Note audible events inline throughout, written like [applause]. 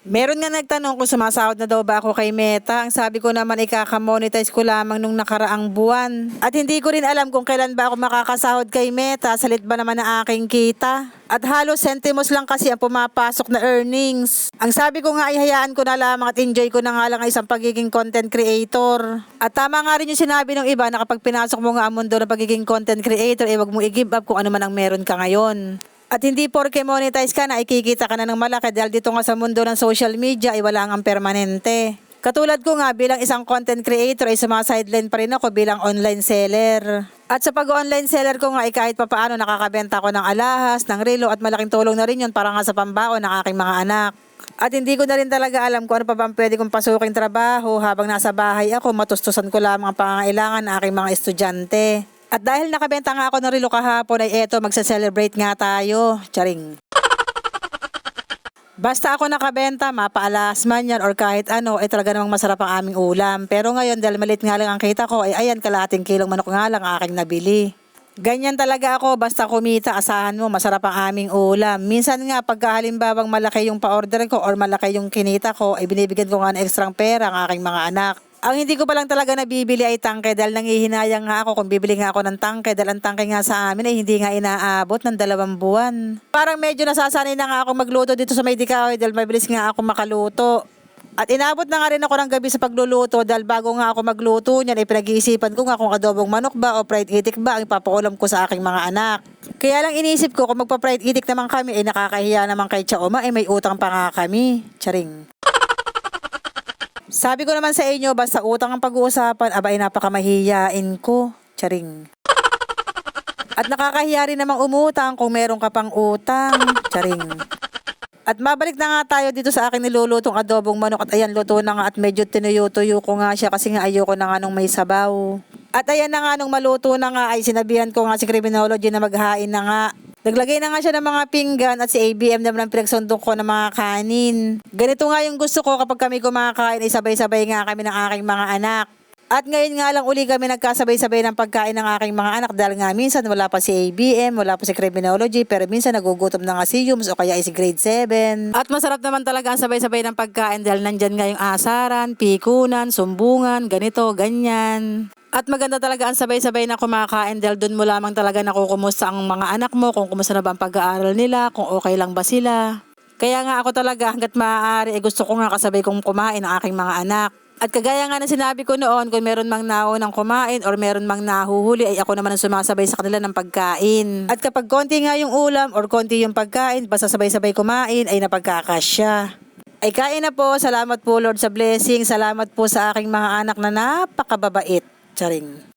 Meron nga nagtanong kung sumasahod na daw ba ako kay Meta. Ang sabi ko naman ikakamonetize ko lamang nung nakaraang buwan. At hindi ko rin alam kung kailan ba ako makakasahod kay Meta. Salit ba naman ang aking kita? At halos sentimos lang kasi ang pumapasok na earnings. Ang sabi ko nga ay hayaan ko na lamang at enjoy ko na nga lang ang isang pagiging content creator. At tama nga rin yung sinabi ng iba na kapag pinasok mo nga ang mundo ng pagiging content creator, eh wag mo i-give up kung ano man ang meron ka ngayon. At hindi porke monetize ka na, ikikita ka na ng malaki dahil dito nga sa mundo ng social media ay wala ang permanente. Katulad ko nga bilang isang content creator ay sumasideline pa rin ako bilang online seller. At sa pag-online seller ko nga ay kahit papaano nakakabenta ko ng alahas, ng relo at malaking tulong na rin yun para nga sa pambaon ng aking mga anak. At hindi ko na rin talaga alam kung ano pa bang pwede kong pasuking trabaho habang nasa bahay ako, matustusan ko lamang ang pangangailangan ng aking mga estudyante. At dahil nakabenta nga ako ng relo kahapon ay eto, magsa-celebrate nga tayo. Charing. [laughs] Basta ako nakabenta, mapaalas man yan or kahit ano, ay talaga namang masarap ang aming ulam. Pero ngayon, dahil malit nga lang ang kita ko, ay ayan, kalating kilong manok nga lang ang aking nabili. Ganyan talaga ako, basta kumita, asahan mo, masarap ang aming ulam. Minsan nga, pagka halimbawang malaki yung pa-order ko or malaki yung kinita ko, ay binibigyan ko nga ng ekstrang pera ang aking mga anak. Ang hindi ko pa lang talaga nabibili ay tangke dahil nangihinayang nga ako kung bibili nga ako ng tangke dahil ang tangke nga sa amin ay hindi nga inaabot ng dalawang buwan. Parang medyo nasasanay na nga ako magluto dito sa may dahil mabilis nga ako makaluto. At inabot na nga rin ako ng gabi sa pagluluto dahil bago nga ako magluto niyan ay pinag-iisipan ko nga kung adobong manok ba o fried itik ba ang ipapakulam ko sa aking mga anak. Kaya lang inisip ko kung magpa-fried itik naman kami ay nakakahiya naman kay Chaoma ay may utang pa nga kami. Charing. Sabi ko naman sa inyo, basta utang ang pag-uusapan, aba ay napakamahiyain ko. Charing. At nakakahiya rin namang umutang kung meron ka pang utang. Charing. At mabalik na nga tayo dito sa akin nilulutong adobong manok at ayan luto na nga at medyo tinuyo-tuyo ko nga siya kasi nga ayoko na nga nung may sabaw. At ayan na nga nung maluto na nga ay sinabihan ko nga si criminology na maghain na nga. Naglagay na nga siya ng mga pinggan at si ABM naman ang pinagsundok ko ng mga kanin. Ganito nga yung gusto ko kapag kami kumakain ay sabay-sabay nga kami ng aking mga anak. At ngayon nga lang uli kami nagkasabay-sabay ng pagkain ng aking mga anak dahil nga minsan wala pa si ABM, wala pa si Criminology, pero minsan nagugutom na nga si Yums o kaya ay si grade 7. At masarap naman talaga ang sabay-sabay ng pagkain dahil nandyan nga yung asaran, pikunan, sumbungan, ganito, ganyan. At maganda talaga ang sabay-sabay na kumakain dahil doon mo lamang talaga nakukumusta ang mga anak mo, kung kumusta na ba ang pag-aaral nila, kung okay lang ba sila. Kaya nga ako talaga hanggat maaari, eh, gusto ko nga kasabay kong kumain ang aking mga anak. At kagaya nga ng sinabi ko noon, kung meron mang naon ng kumain or meron mang nahuhuli, ay ako naman ang sumasabay sa kanila ng pagkain. At kapag konti nga yung ulam or konti yung pagkain, basta sabay-sabay kumain, ay napagkakasya. Ay kain na po, salamat po Lord sa blessing, salamat po sa aking mga anak na napakababait. Charing.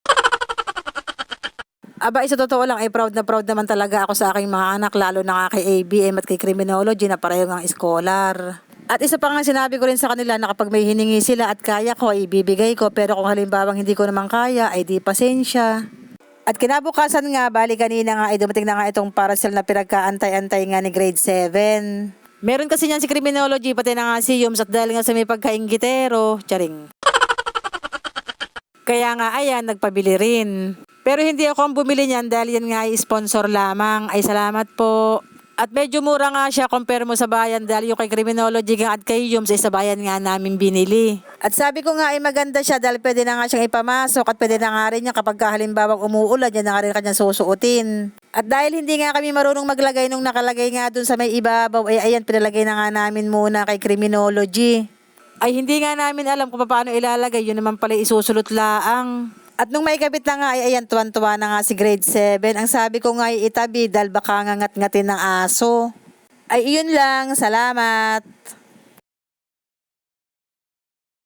Aba, isa totoo lang, ay proud na proud naman talaga ako sa aking mga anak, lalo na nga kay ABM at kay Criminology na pareho ng scholar. At isa pa nga sinabi ko rin sa kanila na kapag may hiningi sila at kaya ko, ay ibibigay ko. Pero kung halimbawang hindi ko naman kaya, ay di pasensya. At kinabukasan nga, bali kanina nga ay dumating na nga itong parcel na pinagkaantay-antay nga ni grade 7. Meron kasi niyan si criminology, pati na nga si Yums at dahil nga sa may pagkaingitero, charing. Kaya nga, ayan, nagpabili rin. Pero hindi ako ang bumili niyan dahil yan nga ay sponsor lamang. Ay salamat po. At medyo mura nga siya compare mo sa bayan dahil yung kay Criminology nga at kay Yums ay sa bayan nga namin binili. At sabi ko nga ay maganda siya dahil pwede na nga siyang ipamasok at pwede na nga rin niya kapag halimbawang umuulan, yan na nga rin kanyang susuotin. At dahil hindi nga kami marunong maglagay nung nakalagay nga dun sa may ibabaw, ay ayan, pinalagay na nga namin muna kay Criminology. Ay hindi nga namin alam kung paano ilalagay, yun naman pala isusulot laang. At nung may kabit na nga, ay ayan, tuwan-tuwa na nga si grade 7. Ang sabi ko nga itabi dahil baka nga ngat-ngatin ng aso. Ay iyon lang, salamat.